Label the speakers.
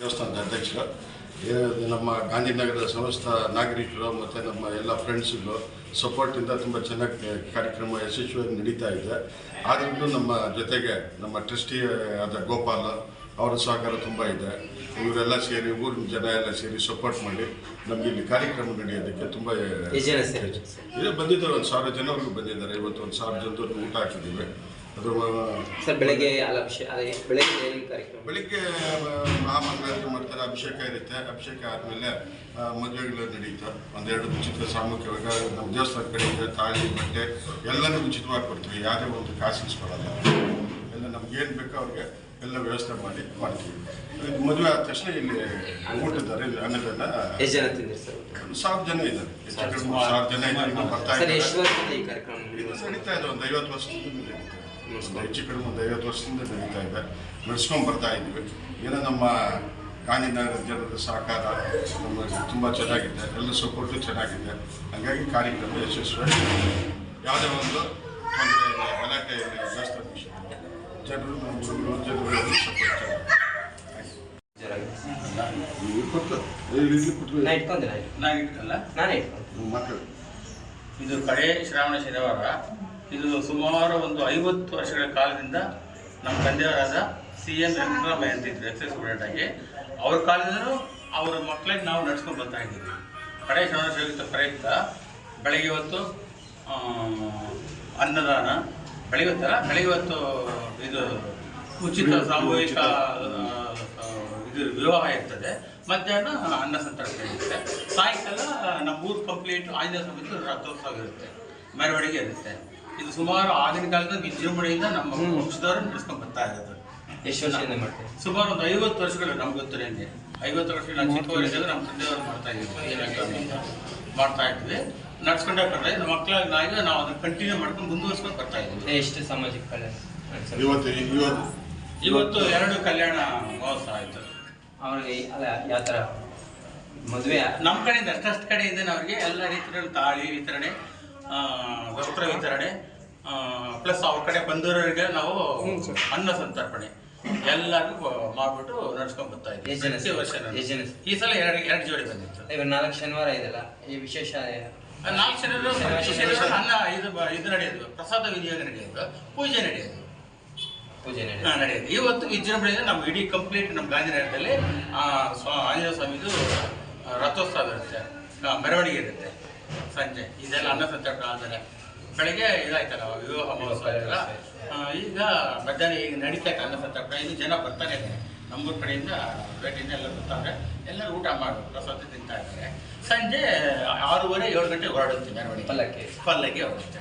Speaker 1: ದೇವಸ್ಥಾನದ ಅಧ್ಯಕ್ಷರು ನಮ್ಮ ಗಾಂಧಿನಗರದ ಸಮಸ್ತ ನಾಗರಿಕರು ಮತ್ತು ನಮ್ಮ ಎಲ್ಲ ಫ್ರೆಂಡ್ಸ್ಗಳು ಸಪೋರ್ಟಿಂದ ತುಂಬ ಚೆನ್ನಾಗಿ ಕಾರ್ಯಕ್ರಮ ಯಶಸ್ವಿಯಾಗಿ ನಡೀತಾ ಇದೆ. ಆದ್ರಿಂದ ನಮ್ಮ ಜೊತೆಗೆ ನಮ್ಮ ಟ್ರಸ್ಟಿ ಆದ ಗೋಪಾಲ ಅವರ ಸಹಕಾರ ತುಂಬ ಇದೆ. ಇವರೆಲ್ಲ ಸೇರಿ ಊರಿನ ಜನ ಎಲ್ಲ ಸೇರಿ ಸಪೋರ್ಟ್ ಮಾಡಿ ನಮಗೆ ಇಲ್ಲಿ ಕಾರ್ಯಕ್ರಮ ನಡೆಯೋದಕ್ಕೆ ತುಂಬ? ಇದು. ಬಂದಿದ್ದಾರೆ ಒಂದು ಸಾವಿರ ಜನವರೆಗೂ ಬಂದಿದ್ದಾರೆ. ಇವತ್ತು ಒಂದು ಸಾವಿರ ಜನದವರೆಗೂ ಊಟ ಹಾಕಿದ್ದೀವಿ. ಅದು
Speaker 2: ಸರ್ ಬೆಳಗ್ಗೆ ಅಭಿಷೇಕ ಬೆಳಗ್ಗೆ ಏನು ಕಾರ್ಯಕ್ರಮ?
Speaker 1: ಬೆಳಿಗ್ಗೆ ಮಹಾಮಂಗಳಾರತಿ ಮಾಡ್ತಾರೆ ಅಭಿಷೇಕ ಇರುತ್ತೆ. ಅಭಿಷೇಕ ಆದಮೇಲೆ ಮದುವೆಗಳು ನಡೆಯುತ್ತೆ ಒಂದೆರಡು ಉಚಿತ ಸಾಮೂಹಿಕವಾಗಿ ನಮ್ಮ ದೇವಸ್ಥಾನ ಕಡೆಯಿಂದ ತಾಳಿ ಬಟ್ಟೆ ಎಲ್ಲನೂ ಉಚಿತವಾಗಿ ಕೊಡ್ತೀವಿ. ಯಾವುದೇ ಒಂದು ಕಾಸು ಇಸ್ಕೊಳ್ಳಲ್ಲ ಎಲ್ಲ ನಮ್ಗೆ ಏನು ಬೇಕೋ ಅವ್ರಿಗೆ ಎಲ್ಲ ವ್ಯವಸ್ಥೆ ಮಾಡಿ ಮಾಡ್ತೀವಿ. ಮದುವೆ ಆದ ತಕ್ಷಣ ಇಲ್ಲಿ ಊಟದಾರೆ ಇಲ್ಲಿ ಅನ್ನದನ್ನ
Speaker 2: ಎಷ್ಟು ಜನ ತಿಂದಿರಿ ಸರ್
Speaker 1: ಒಂದು ಸಾವಿರ ಜನ ಇದ್ದಾರೆ. ಹೆಚ್ಚು ಕಡಿಮೆ ಸಾವಿರ ಜನ ಇದ್ದಾರೆ. ಬರ್ತಾ ಇದ್ದಾರೆ.
Speaker 2: ಕಾರ್ಯಕ್ರಮ
Speaker 1: ಇದು? ನಡೀತಾ ಇದೆ ಒಂದು ಐವತ್ತು ವರ್ಷದಿಂದ ನಡೀತಾ ಹೆಚ್ಚು ಕಡಿಮೆ ಒಂದು ಐವತ್ತು ವರ್ಷದಿಂದ ನಡೀತಾ ಇದೆ ನಡೆಸ್ಕೊಂಡು ಬರ್ತಾ ಇದ್ವಿ ಏನೋ ನಮ್ಮ ಗಾಂಧಿನಗರ ಜನರ ಸಹಕಾರ ನಮ್ಮ ತುಂಬ ಚೆನ್ನಾಗಿದೆ. ಎಲ್ಲ ಸಪೋರ್ಟು ಚೆನ್ನಾಗಿದೆ. ಹಾಗಾಗಿ ಕಾರ್ಯಕ್ರಮ ಯಶಸ್ವಿ ಯಾವುದೇ ಒಂದು ತೊಂದರೆ ಇಲ್ಲ. ಗಲಾಟೆ ಇಲ್ಲ. ದೇವಸ್ಥಾನ ವಿಷಯ ಜನರು ನಮ್ಮ ಜನರು ಸಪೋರ್ಟ್
Speaker 3: ಇದು ಕಡೆ ಶ್ರಾವಣ ಶನಿವಾರ. ಇದು ಸುಮಾರು ಒಂದು ಐವತ್ತು ವರ್ಷಗಳ ಕಾಲದಿಂದ ನಮ್ಮ ತಂದೆಯವರಾದ ಸಿ ಎನ್ ವೆಂಕಟರಾಮಯ್ಯ ಅಂತ ಇದ್ರು ಎಕ್ಸೈಸ್ ಸ್ಟೂಡೆಂಟ್ ಆಗಿ. ಅವ್ರ ಕಾಲದಿಂದಲೂ ಅವರ ಮಕ್ಕಳಿಗೆ ನಾವು ನಡ್ಸ್ಕೊಂಡು ಬರ್ತಾ ಇದ್ದೀವಿ. ಕಡೆ ಶ್ರವಣ ಪ್ರಯುಕ್ತ ಬೆಳಗ್ಗೆ ಹೊತ್ತು ಅನ್ನದಾನ. ಬೆಳಗ್ಗೆ ಹೊತ್ತಲ್ಲ? ಬೆಳಗ್ಗೆ ಹೊತ್ತು ಇದು ಉಚಿತ ಸಾಮೂಹಿಕ ಇದು ವಿವಾಹ ಇರ್ತದೆ. ಮಧ್ಯಾಹ್ನ ಅನ್ನ ಸಂತರ್ಪಣೆ ಇರುತ್ತೆ. ಸಾಯಂಕಾಲ ನಮ್ಮ ಊರು ಕಂಪ್ಲೀಟ್ ಆಂಜನೇಯ ಸಮಿತಿ ರಥೋತ್ಸವ ಇರುತ್ತೆ. ಮೆರವಣಿಗೆ ಇರುತ್ತೆ. ಇದು ಸುಮಾರು ಆಗಿನ ಕಾಲದ ವಿಜೃಂಭಣೆಯಿಂದ ನಮ್ಮ ವಂಶದವರು ನಡೆಸ್ಕೊಂಡು ಬರ್ತಾ ಇರೋದು.
Speaker 2: ಎಷ್ಟು ವರ್ಷದಿಂದ
Speaker 3: ಸುಮಾರು ಒಂದು ಐವತ್ತು ವರ್ಷಗಳು ನಮ್ಗೆ ಗೊತ್ತಿರಂಗೆ ಐವತ್ತು ವರ್ಷಗಳ ನಾವು ಚಿಕ್ಕವರಿದ್ದಾಗ ನಮ್ಮ ತಂದೆಯವರು ಮಾಡ್ತಾ ಇದ್ದೀವಿ ಮಾಡ್ತಾ ಇದ್ವಿ. ನಡ್ಸ್ಕೊಂಡೇ ಬರ್ತಾ ನಮ್ಮ ಮಕ್ಕಳಾಗಿ ನಾವು ನಾವು ಅದನ್ನ ಕಂಟಿನ್ಯೂ ಮಾಡ್ಕೊಂಡು ಮುಂದುವರ್ಸ್ಕೊಂಡು ಬರ್ತಾ ಇದ್ದೀವಿ
Speaker 2: ಎಷ್ಟು ಸಾಮಾಜಿಕ ಕಲ್ಯಾಣ
Speaker 1: ಇವತ್ತು ಇವತ್ತು.
Speaker 3: ಇವತ್ತು ಎರಡು ಕಲ್ಯಾಣ ಮಹೋತ್ಸವ ಆಯಿತು.
Speaker 2: ಅವ್ರಿಗೆ ಅಲ್ಲ ಯಾವ ಥರ? ಮದುವೆ?
Speaker 3: ನಮ್ಮ ಕಡೆಯಿಂದ ಕಡೆ ಕಡೆಯಿಂದ ಅವ್ರಿಗೆ. ಎಲ್ಲ ರೀತಿಯ ತಾಳಿ ವಿತರಣೆ. ವಸ್ತ್ರ ವಿತರಣೆ ಪ್ಲಸ್ ಅವ್ರ ಕಡೆ ಬಂದವರಿಗೆ ನಾವು ಅನ್ನ ಸಂತರ್ಪಣೆ ಎಲ್ಲರಿಗೂ ಮಾಡ್ಬಿಟ್ಟು ನಡ್ಸ್ಕೊಂಡ್ ಬರ್ತಾ
Speaker 2: ಸರ್?
Speaker 3: ಈ ಸಲ ಎರಡು ಎರಡು ಜೋಡಿ ಬಂದಿತ್ತು
Speaker 2: ನಾಲ್ಕು ಶನಿವಾರ ಇದೆಲ್ಲ ಈ ವಿಶೇಷ
Speaker 3: ಆ ನಾಲ್ಕು ಶನಿವಾರ ಶನಿವಾರ ಅನ್ನ ಇದು ಬ- ಇದು ನಡೆಯೋದು. ಪ್ರಸಾದ ವಿನಿಯೋಗ ನಡೆಯೋದು ಪೂಜೆ ನಡೆಯೋದು.
Speaker 2: ಪೂಜೆ
Speaker 3: ಹಾ,
Speaker 2: ನಡೆಯುತ್ತೆ
Speaker 3: ನಡೆಯುತ್ತೆ ಇವತ್ತು ವಿಜೃಂಭಣೆಯಿಂದ ನಮ್ಮ ಇಡೀ ಕಂಪ್ಲೀಟ್ ನಮ್ಮ ಗಾಂಧಿನಗರದಲ್ಲಿ ಆ, ಸ್ವ ಆಂಜನೇಯ ಸ್ವಾಮಿದು ರಥೋತ್ಸವ ಇರುತ್ತೆ ಮೆರವಣಿಗೆ ಇರುತ್ತೆ. ಸಂಜೆ ಇದೆಲ್ಲ ಅನ್ನ ಸಂತರ್ಪಣೆ ಆದರೆ ಬೆಳಗ್ಗೆ ಇದಾಯ್ತಲ್ಲ ವಿವಾಹ ಮಹೋತ್ಸವ ಇದೆಲ್ಲ ಈಗ ಮಧ್ಯಾಹ್ನ ಈಗ ನಡೀತಾ ಅನ್ನ ಸಂತರ್ಪಣೆ ಇದು ಜನ ಬರ್ತಾನೆ ಇದ್ದಾರೆ. ನಮ್ಮೂರ ಕಡೆಯಿಂದ ಪೇಟೆಯಿಂದ ಎಲ್ಲ ಬರ್ತಾರೆ. ಎಲ್ಲರೂ ಊಟ ಮಾಡು ಪ್ರಸಾದ ತಿಂತಾ ಇದ್ದಾರೆ. ಸಂಜೆ ಆರೂವರೆ ಏಳು ಗಂಟೆ ಹೊರಡುತ್ತೆ ಮೆರವಣಿಗೆ.
Speaker 2: ಪಲ್ಲಕ್ಕಿ.
Speaker 3: ಪಲ್ಲಕ್ಕಿ ಹೊರಡುತ್ತೆ.